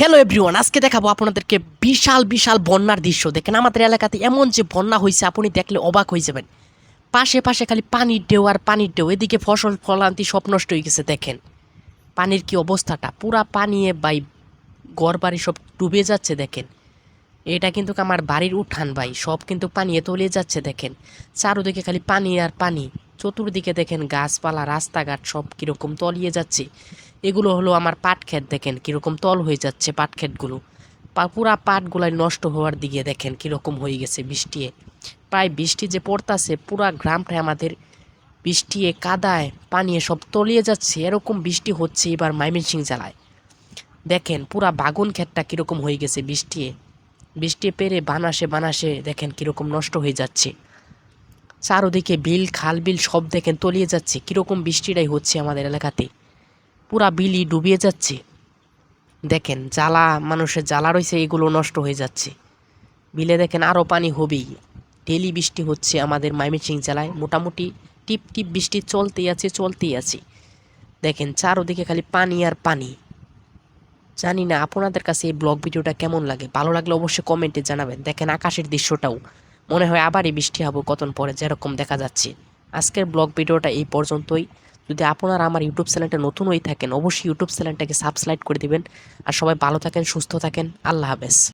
Hello everyone আজকে দেখাবো আপনাদেরকে বিশাল বিশাল বন্যার দৃশ্য। দেখেন, আমাদের এলাকাতে এমন যে বন্যা হয়েছে আপনি দেখলে অবাক হয়ে যাবেন। পাশে পাশে খালি পানির ঢেউ আর পানির ঢেউ, এদিকে ফসল ফলান্তি সব নষ্ট হয়ে গেছে, দেখেন। পানির কি অবস্থাটা? পুরা পানিয়ে বাই ঘর বাড়ি সব ডুবে যাচ্ছে, দেখেন। এটা কিন্তু আমার বাড়ির উঠান ভাই, সব কিন্তু পানিয়ে তলিয়ে যাচ্ছে, দেখেন। চারোদিকে খালি পানি আর পানি, চতুর্দিকে দেখেন গাছপালা, রাস্তাঘাট সব কীরকম তলিয়ে যাচ্ছে। এগুলো হলো আমার পাট ক্ষেত দেখেন, কীরকম তল হয়ে যাচ্ছে পাট ক্ষেতগুলো। পুরা পাটগুলাই নষ্ট হওয়ার দিকে দেখেন, কীরকম হয়ে গেছে বৃষ্টিয়ে প্রায় বৃষ্টি যে পড়তাছে, পুরা গ্রামটায় আমাদের বৃষ্টিয়ে কাদায় পানিয়ে সব তলিয়ে যাচ্ছে, এরকম বৃষ্টি হচ্ছে এবার ময়মনসিং জেলায়। দেখেন, পুরা বাগুন ক্ষেতটা কীরকম হয়ে গেছে বৃষ্টিয়ে বৃষ্টি পেরে বানাসে বানাসে দেখেন, কীরকম নষ্ট হয়ে যাচ্ছে। চারোদিকে বিল, খাল বিল সব দেখেন তলিয়ে যাচ্ছে, কীরকম বৃষ্টিটাই হচ্ছে আমাদের এলাকাতে। পুরা বিলি ডুবিয়ে যাচ্ছে। দেখেন, জ্বালা, মানুষের জ্বালা রয়েছে, এগুলো নষ্ট হয়ে যাচ্ছে। বিলে দেখেন আরও পানি হবেই। ডেলি বৃষ্টি হচ্ছে আমাদের ময়মনসিং জেলায়। মোটামুটি টিপ টিপ বৃষ্টি চলতেই আছে চলতেই আছে। দেখেন, চারোদিকে খালি পানি আর পানি। জানি না, আপনাদের কাছে এই ব্লগ ভিডিওটা কেমন লাগে? ভালো লাগলে অবশ্যই কমেন্টে জানাবেন। দেখেন আকাশের দৃশ্যটাও। মনে হয় আবারই বৃষ্টি হব কতন পরে, যেরকম দেখা যাচ্ছে। আজকের ব্লগ ভিডিওটা এই পর্যন্তই। যদি আপনারা আমার ইউটিউব চ্যানেলটা নতুন হয়ে থাকেন, অবশ্যই ইউটিউব চ্যানেলটাকে সাবস্ক্রাইব করে দিবেন। আর সবাই ভালো থাকেন, সুস্থ থাকেন। আল্লাহ হাফেজ।